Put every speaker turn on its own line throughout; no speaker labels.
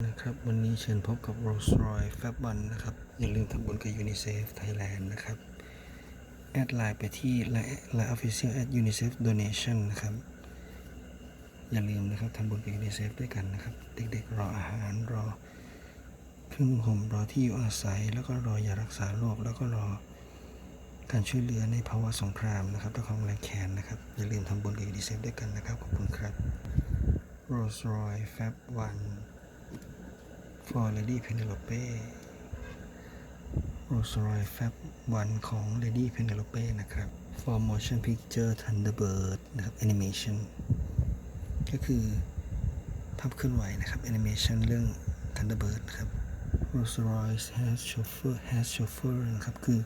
นะครับ วันนี้เชิญพบกับ Rolls Royce Fab One นะครับ อย่าลืมทำบุญกับ UNICEF Thailand นะครับ แอดไลน์ไปที่ไลน์ไลน์ Official at UNICEF Donation นะครับ อย่าลืมนะครับทำบุญกับ UNICEF ด้วยกันนะครับ เด็กๆ รออาหารรอเครื่องนุ่งห่มรอที่อยู่อาศัย แล้วก็รอยารักษาโรคแล้วก็รอการช่วยเหลือในภาวะสงครามนะครับด้วยความแรงแค้นนะครับ อย่าลืมทำบุญกับ UNICEF ด้วยกันนะครับ ขอบคุณครับ Rolls Royce Fab One for Lady Penelope Rolls Royce Fab One ของ Lady Penelope นะครับ for motion picture Thunderbird นะครับ animation ก็คือภาพเคลื่อนไหวนะครับ animation เรื่อง Thunderbird นะครับ Rolls Royce has chauffeur has chauffeur นะครับ คือ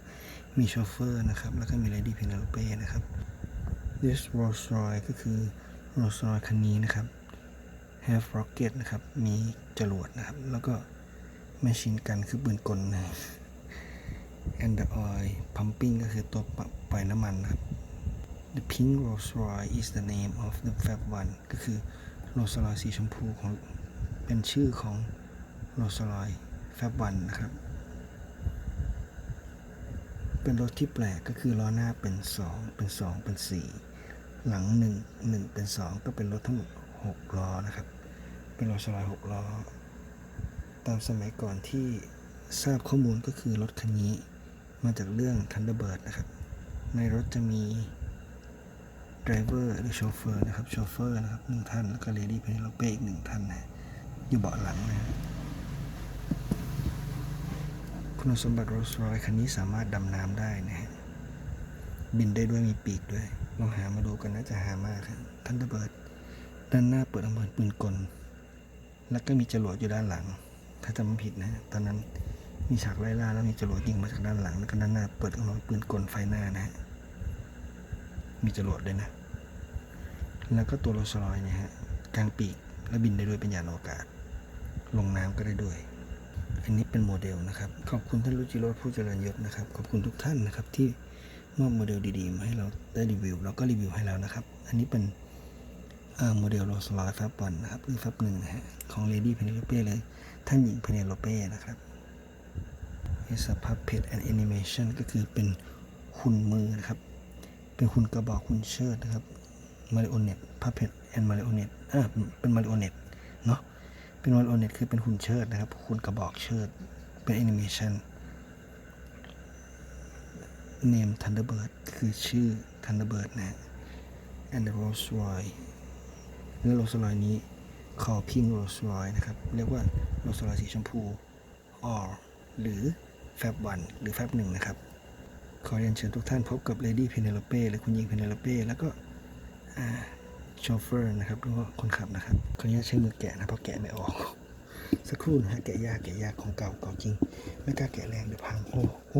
มีโชเฟอร์นะครับ แล้วก็มี Lady Penelope นะครับ this Rolls Royce ก็คือ Rolls Royce คันนี้นะครับ have rocket นะครับ มีจรวดนะครับ แล้วก็ machine gun คือปืนกลนะ and the oil pumping ก็คือตัวปล่อยน้ำมันนะครับ the pink Rolls Royce is the name of the Fab One ก็คือ Rolls Royce สีชมพูของเป็นชื่อของ Rolls Royce Fab One นะครับ เป็นรถที่แปลกก็คือล้อหน้าเป็น 2 เป็น 2 เป็น 4 หลัง 1 1 เป็น 2 ก็เป็นรถทั้งหมด 6ล้อนะครับ เป็นรถสลาย6ล้อ ตามสมัยก่อนที่ทราบข้อมูลก็คือรถคันนี้มาจากเรื่อง Thunderbird นะครับ ในรถจะมีไดรเวอร์หรือโชเฟอร์นะครับ โชเฟอร์นะครับหนึ่งท่าน แล้วก็เลดี้เพนโลเปอีกหนึ่งท่านนะอยู่เบาะหลังนะฮะคุณสมบัติโรลส์รอยคันนี้สามารถดำน้ำได้นะฮะบินได้ด้วยมีปีกด้วย ลองหามาดูกันน่าจะหามากครับทันเดอร์เบิร์ด ด้านหน้าเปิดอำเภอปืนกล แล้วก็มีจรวดอยู่ด้านหลัง ถ้าจำไม่ผิดนะ ตอนนั้นมีฉากไล่ล่าแล้วมีจรวดยิงมาจากด้านหลัง แล้วก็ด้านหน้าเปิดอำเภอปืนกลไฟหน้านะฮะ มีจรวดด้วยนะ แล้วก็ตัวโรลส์รอยเนี่ยฮะกลางปีกและบินได้ด้วยเป็นยานอวกาศ ลงน้ำก็ได้ด้วย อันนี้เป็นโมเดลนะครับ ขอบคุณท่านรุจิโรจน์ผู้เจริญยศนะครับ ขอบคุณทุกท่านนะครับที่มอบโมเดลดีๆมาให้เราได้รีวิวเราก็รีวิวให้แล้วนะครับ อันนี้เป็น โมเดลโรสลอยฟับวันนะครับหรือฟับหนึ่งนะฮะของเลดี้เพเนโลเป้เลย ท่านหญิงเพเนโลเป้นะครับ is a puppet and animation ก็คือเป็นหุ่นมือนะครับ เป็นหุ่นกระบอกหุ่นเชิดนะครับ marionette puppet and marionette อ่าเป็น marionette เนาะเป็น marionette คือเป็นหุ่นเชิดนะครับหุ่นกระบอกเชิดเป็น animation name Thunderbird คือชื่อ Thunderbird นะฮะ and the Rolls Royce เรือ Rolls Royce นี้ call pink Rolls Royce นะครับ เรียกว่า Rolls Royce สีชมพู or หรือ Fab 1หรือ Fab 1นะครับ ขอเรียนเชิญทุกท่านพบกับ Lady Penelope หรือคุณหญิง Penelope แล้วก็โชเฟอร์นะครับหรือว่าคนขับนะครับขออนุญาตใช้มือแกะนะเพราะแกะไม่ออก สักครู่นะฮะแกะยากแกะยากของเก่าเก่าจริง ไม่กล้าแกะแรงเดี๋ยวพังโอ้โห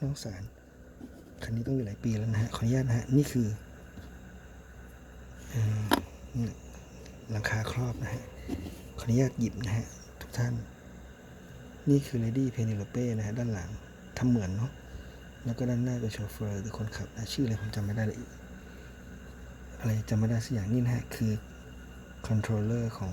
น้องสารคันนี้ต้องอยู่หลายปีแล้วนะฮะขออนุญาตนะฮะนี่คืออ หลังคาครอบนะฮะ ขออนุญาตหยิบนะฮะ ทุกท่าน นี่คือ Lady Penelope นะฮะ ด้านหลังทำเหมือนเนาะ แล้วก็ด้านหน้าเป็นโชเฟอร์หรือคนขับนะชื่ออะไรผมจำไม่ได้เลยอะไรจำไม่ได้สักอย่างนี่นะฮะ คือคอนโทรลเลอร์ของ